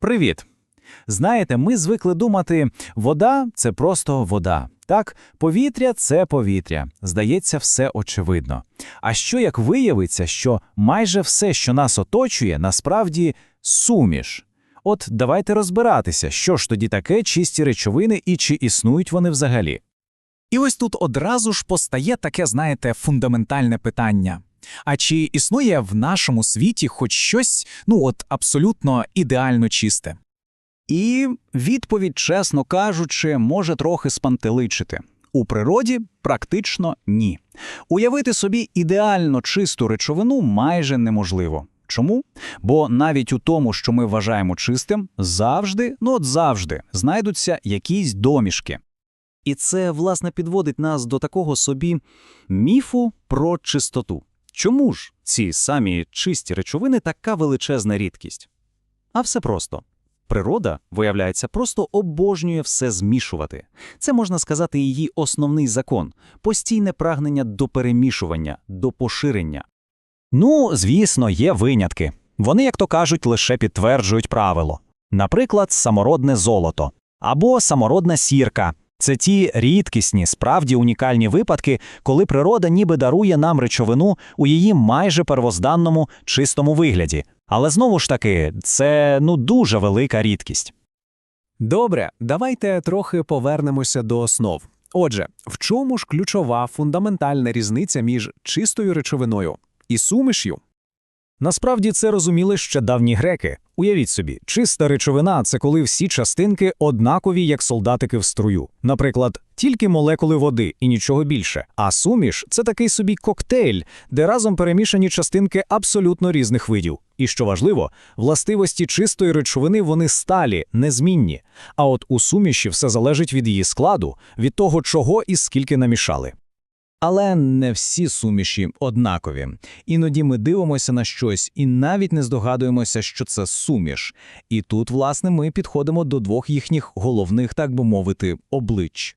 Привіт! Знаєте, ми звикли думати, вода це просто вода. Так, повітря це повітря. Здається, все очевидно. А що як виявиться, що майже все, що нас оточує, насправді суміш? От давайте розбиратися, що ж тоді таке чисті речовини і чи існують вони взагалі. І ось тут одразу ж постає таке, знаєте, фундаментальне питання. А чи існує в нашому світі хоч щось, ну от абсолютно ідеально чисте? І відповідь, чесно кажучи, може трохи спантеличити. У природі практично ні. Уявити собі ідеально чисту речовину майже неможливо. Чому? Бо навіть у тому, що ми вважаємо чистим, завжди, ну от завжди, знайдуться якісь домішки. І це, власне, підводить нас до такого собі міфу про чистоту. Чому ж ці самі чисті речовини така величезна рідкість? А все просто. Природа, виявляється, просто обожнює все змішувати. Це можна сказати її основний закон постійне прагнення до перемішування, до поширення. Ну, звісно, є винятки. Вони, як то кажуть, лише підтверджують правило. Наприклад, самородне золото або самородна сірка. Це ті рідкісні, справді унікальні випадки, коли природа ніби дарує нам речовину у її майже первозданному чистому вигляді. Але знову ж таки, це ну дуже велика рідкість. Добре, давайте трохи повернемося до основ. Отже, в чому ж ключова фундаментальна різниця між чистою речовиною і суміш'ю? Насправді це розуміли ще давні греки. Уявіть собі, чиста речовина це коли всі частинки однакові, як солдатики в струю. Наприклад, тільки молекули води і нічого більше. А суміш це такий собі коктейль, де разом перемішані частинки абсолютно різних видів. І що важливо, властивості чистої речовини вони сталі, незмінні. А от у суміші все залежить від її складу, від того, чого і скільки намішали. Але не всі суміші однакові. Іноді ми дивимося на щось і навіть не здогадуємося, що це суміш. І тут, власне, ми підходимо до двох їхніх головних, так би мовити, облич.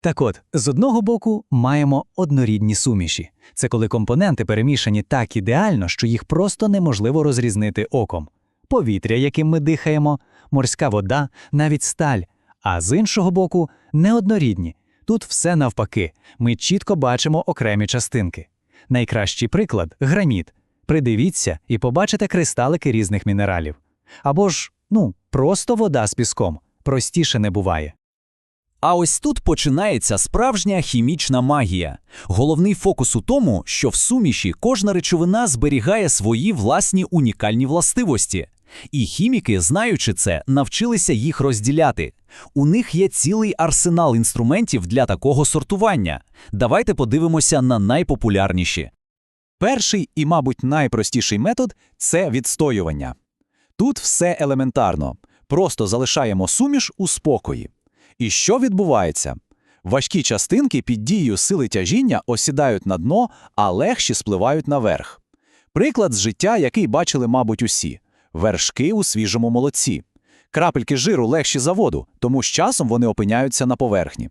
Так от, з одного боку, маємо однорідні суміші. Це коли компоненти перемішані так ідеально, що їх просто неможливо розрізнити оком. Повітря, яким ми дихаємо, морська вода, навіть сталь. А з іншого боку, неоднорідні. Тут все навпаки, ми чітко бачимо окремі частинки. Найкращий приклад граніт. Придивіться і побачите кристалики різних мінералів. Або ж, ну, просто вода з піском. Простіше не буває. А ось тут починається справжня хімічна магія. Головний фокус у тому, що в суміші кожна речовина зберігає свої власні унікальні властивості. І хіміки, знаючи це, навчилися їх розділяти. У них є цілий арсенал інструментів для такого сортування. Давайте подивимося на найпопулярніші. Перший і, мабуть, найпростіший метод це відстоювання. Тут все елементарно. Просто залишаємо суміш у спокої. І що відбувається? Важкі частинки під дією сили тяжіння осідають на дно, а легші спливають наверх. Приклад з життя, який бачили, мабуть, усі вершки у свіжому молоці. Крапельки жиру легші за воду, тому з часом вони опиняються на поверхні.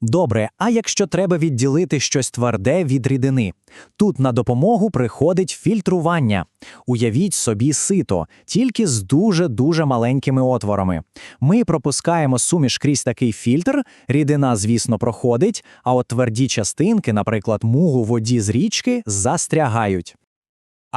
Добре, а якщо треба відділити щось тверде від рідини? Тут на допомогу приходить фільтрування. Уявіть собі сито, тільки з дуже-дуже маленькими отворами. Ми пропускаємо суміш крізь такий фільтр, рідина, звісно, проходить, а от тверді частинки, наприклад, мугу воді з річки, застрягають.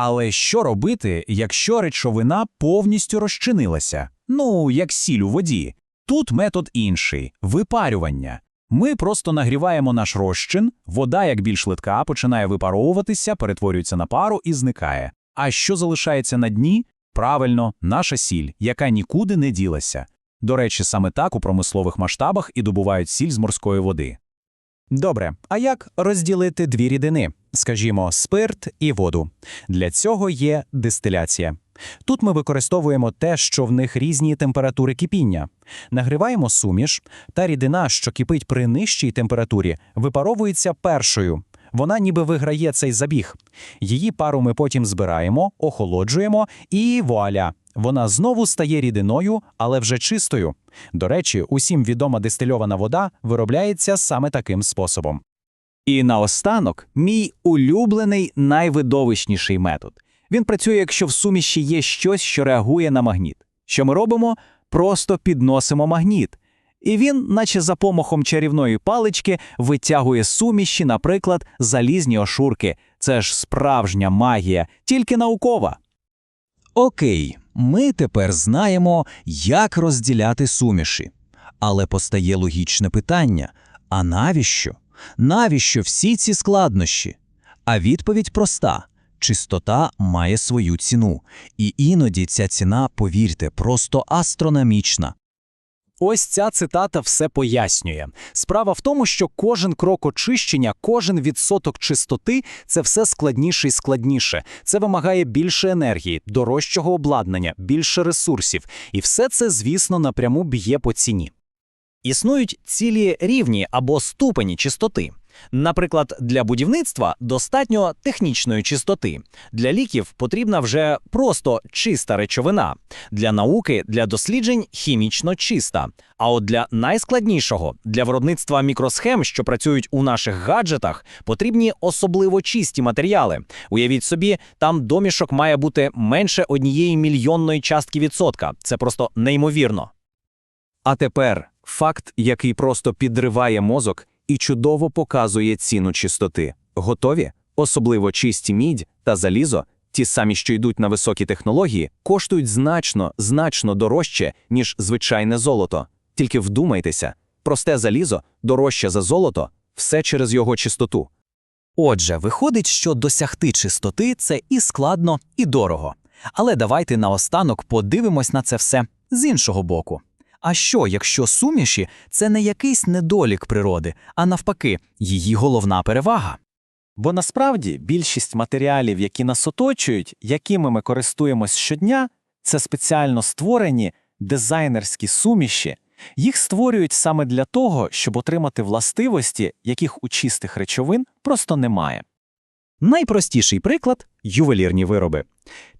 Але що робити, якщо речовина повністю розчинилася? Ну, як сіль у воді. Тут метод інший випарювання. Ми просто нагріваємо наш розчин, вода, як більш литка, починає випаровуватися, перетворюється на пару і зникає. А що залишається на дні? Правильно, наша сіль, яка нікуди не ділася. До речі, саме так у промислових масштабах і добувають сіль з морської води. Добре, а як розділити дві рідини, скажімо, спирт і воду? Для цього є дистиляція. Тут ми використовуємо те, що в них різні температури кипіння. Нагріваємо суміш, та рідина, що кипить при нижчій температурі, випаровується першою. Вона ніби виграє цей забіг. Її пару ми потім збираємо, охолоджуємо і вуаля! Вона знову стає рідиною, але вже чистою. До речі, усім відома дистильована вода виробляється саме таким способом. І наостанок, мій улюблений найвидовищніший метод. Він працює, якщо в суміші є щось, що реагує на магніт. Що ми робимо? Просто підносимо магніт. І він, наче за помахом чарівної палички, витягує суміші, наприклад, залізні ошурки. Це ж справжня магія, тільки наукова. Окей, ми тепер знаємо, як розділяти суміші. Але постає логічне питання: а навіщо? Навіщо всі ці складнощі? А відповідь проста: чистота має свою ціну, і іноді ця ціна, повірте, просто астрономічна. Ось ця цитата все пояснює. Справа в тому, що кожен крок очищення, кожен відсоток чистоти це все складніше і складніше. Це вимагає більше енергії, дорожчого обладнання, більше ресурсів. І все це, звісно, напряму б'є по ціні. Існують цілі рівні або ступені чистоти. Наприклад, для будівництва достатньо технічної чистоти. Для ліків потрібна вже просто чиста речовина. Для науки, для досліджень хімічно чиста. А от для найскладнішого, для виробництва мікросхем, що працюють у наших гаджетах, потрібні особливо чисті матеріали. Уявіть собі, там домішок має бути менше однієї мільйонної частки відсотка. Це просто неймовірно. А тепер факт, який просто підриває мозок і чудово показує ціну чистоти. Готові? Особливо чисті мідь та залізо, ті самі, що йдуть на високі технології, коштують значно, значно дорожче, ніж звичайне золото. Тільки вдумайтеся, просте залізо дорожче за золото, все через його чистоту. Отже, виходить, що досягти чистоти це і складно, і дорого. Але давайте наостанок подивимось на це все з іншого боку. А що, якщо суміші це не якийсь недолік природи, а навпаки, її головна перевага? Бо насправді більшість матеріалів, які нас оточують, якими ми користуємось щодня, це спеціально створені дизайнерські суміші. Їх створюють саме для того, щоб отримати властивості, яких у чистих речовин просто немає. Найпростіший приклад ювелірні вироби.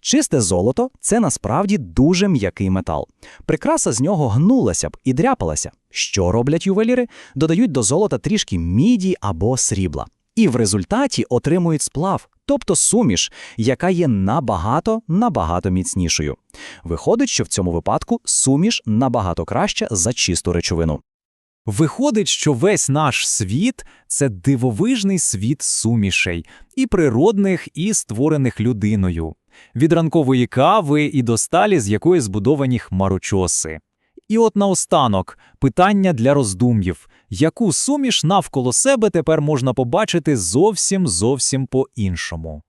Чисте золото це насправді дуже м'який метал. Прикраса з нього гнулася б і дряпалася. Що роблять ювеліри? Додають до золота трішки міді або срібла. І в результаті отримують сплав, тобто суміш, яка є набагато набагато міцнішою. Виходить, що в цьому випадку суміш набагато краща за чисту речовину. Виходить, що весь наш світ це дивовижний світ сумішей, і природних, і створених людиною. Від ранкової кави і до сталі, з якої збудовані хмарочоси. І от наостанок питання для роздум'їв: яку суміш навколо себе тепер можна побачити зовсім зовсім по-іншому?